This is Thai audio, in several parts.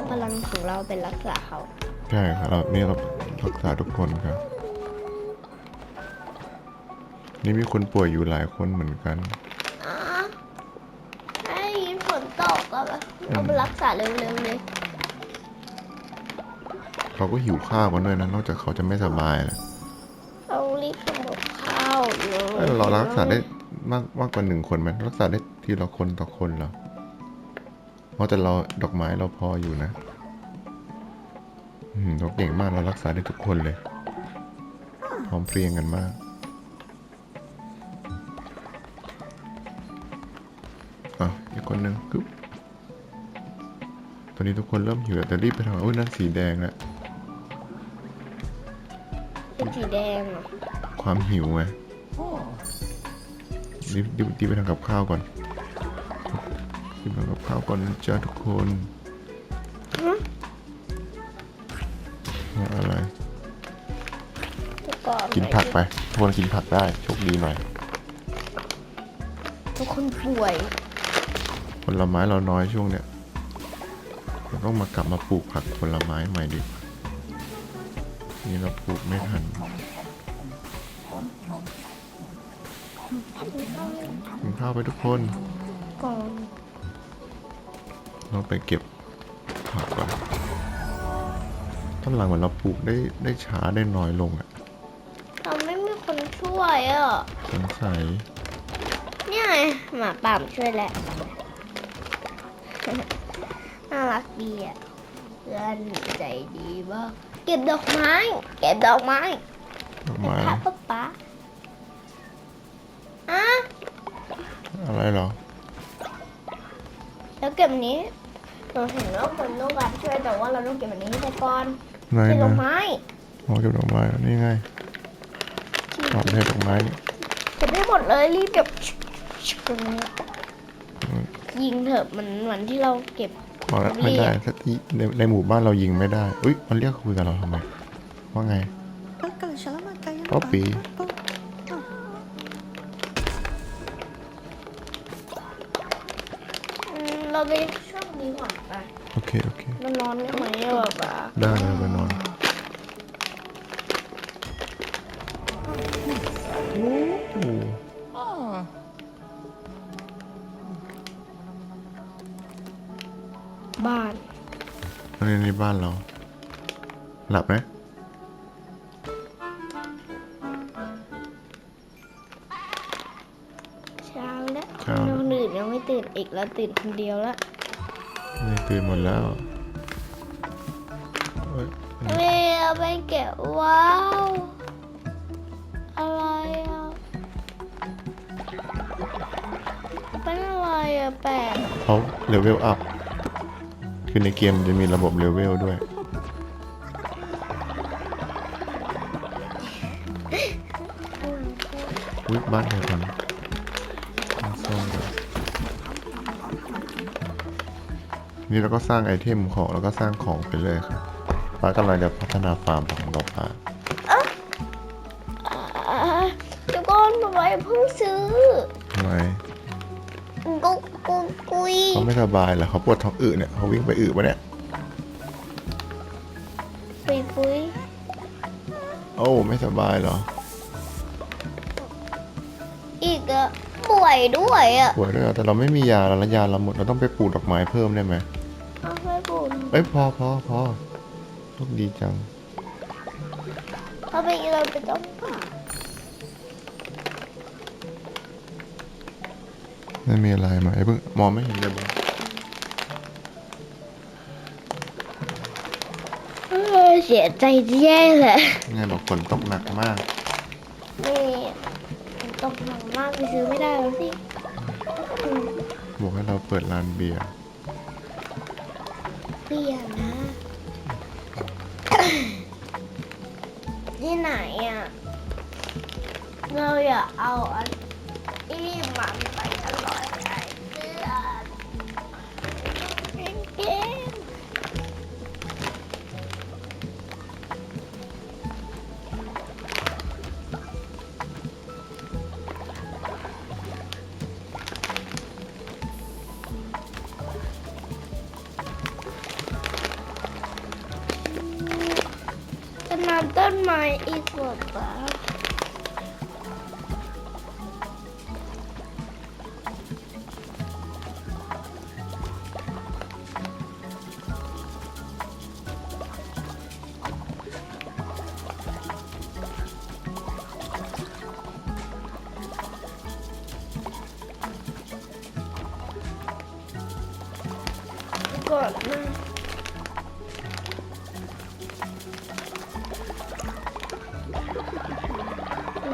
ะพลังของเราเป็นรักษาเขา ใช่ครับเรานี่เรารักษาทุกคนครับ นี่มีคนป่วยอยู่หลายคนเหมือนกันอะให้ฝนตกก็แบบเอาไปรักษาเร็วๆเลยเขาก็หิวข้าวกันด้วยนะนอกจากเขาจะไม่สบายนะเรารีบทำกับข้าวเลยเอ้ยเรารักษาได้มากมากกว่าหนึ่งคนไหมรักษาได้ทีละคนต่อคนเหรอ เพราะแต่เราดอกไม้เราพออยู่นะอืมเราเก่งมากเรารักษาได้ทุกคนเลย พร้อมเพรียงกันมาก อะอีกคนหนึ่งกึ๊บตอนนี้ทุกคนเริ่มหิวแล้วแต่รีบไปทำอุ้ยนั่นสีแดงแล้วเป็นสีแดงเหรอความหิวไงรีบรีบรีบไปทำกับข้าวก่อน รีบทำกับข้าวก่อนนะจ๊ะทุกคนฮะว่าอะไรแล้วก็กินผักไปทุกคนกินผักได้โชคดีหน่อย ทุกคนป่วย ผลไม้เราน้อยช่วงเนี้ยเราต้องมากลับมาปลูกผักผลไม้ใหม่ดินี่เราปลูกไม่ทันกินข้าวไปทุกคนก่อน เราไปเก็บผักก่อนตอนหลังเหมือนเราปลูกได้ได้ช้าได้น้อยลงอะเราไม่มีคนช่วยอะสงสัยเนี่ยไงหมาป่ามช่วยแล้วน่ารักดีอะเพื่อนใจดีมากเก็บดอกไม้ เก็บดอกไม้ดอกเป็นไม้พระป๊าป๊าอะอะไรเหรอ แล้วเก็บอันนี้ เราเห็นว่าคนต้องการช่วยแต่ว่าเราต้องเก็บอันนี้ไปก่อนไหนเก็บดอกนะไม้อ๋อเก็บดอกไม้นี่ไงอ๋อไม่ใช่ดอกไม้นี่เก็บได้หมดเลยรีบเก็บตรงนี้ยิงเถอะมันเหมือนที่เราเก็บขอไม่ได้ถ้าที่ในในหมู่บ้านเรายิงไม่ได้อุ้ยมันเรียกคุยกับเราทำไมว่าไง Poppy. อืมเราไปช่วง นี้ก่อนไปโอเค โอเค มันนอนได้ไหมอะแบบว่าได้เลยไปนอน โอ้โหบ้านอันนี้ในบ้านเรา หลับไหมเช้าแล้วเช้าคนอื่นยังไม่ตื่นอีกแล้วตื่นคนเดียวแล้ว ไม่ตื่นหมดแล้วเอ้ยเรียไปเก็บว้าว อะไรอะเป็นอะไรอะแปลกเขาเลเวลอัพ คือในเกมมันจะมีระบบเลเวลด้วย อุ้ยบ้านใครพัง นี่เราก็สร้างไอเทมของแล้วก็สร้างของไปเลยครับป้ากำลังจะพัฒนาฟาร์มของดอกปลาอ่าเดี๋ยวก่อนทำไมเพิ่งซื้อทำไมกุ๊กกุ๊กกุยเขาไม่สบายเหรอเขาปวดท้องอืดเนี่ยเขาวิ่งไปอืดปะเนี่ยปุยปุยโอ้ไม่สบายเหรออีกอะ ป่วยด้วยอะปวดด้วยเหรอแต่เราไม่มียาแล้วแล้วยาเราหมดเราต้องไปปลูกดอกไม้เพิ่มได้ไหมเอาไปบุญเอ้ยพอพอพอโชคดีจังเขาไปเราไปต้องป่าไม่มีอะไรมาไอ้เพิ่งมองไม่เห็นเลยบ้างเออเสียใจแย่เลย ไงบอกฝนตกหนักมาก นี่มัน ตกหนักมากไปซื้อไม่ได้แล้วสิอืมบอกให้เราเปิดร้านเบียร์เปลี่ยนนะ ที่ไหนอะ เราอยากเอาอันที่มันไป ต้นไม้อีกหมดปะก่อนนะ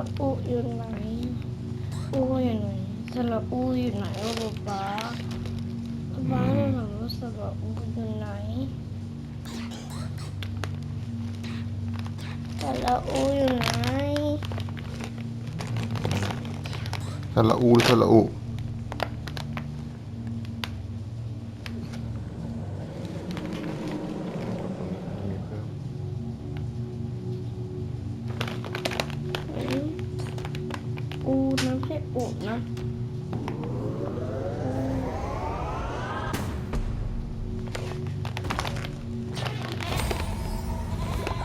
ขียนว่าแม่มีแม่มีหอแม่หอหีบอะสระอูอยู่ไหนอูอยู่ไหนสระอูอยู่ไหนวะป๊าป๊าป๊าเราถามว่าสระอูอยู่ไหนสระอูอยู่ไหนสระอูหรือสระอุ อืม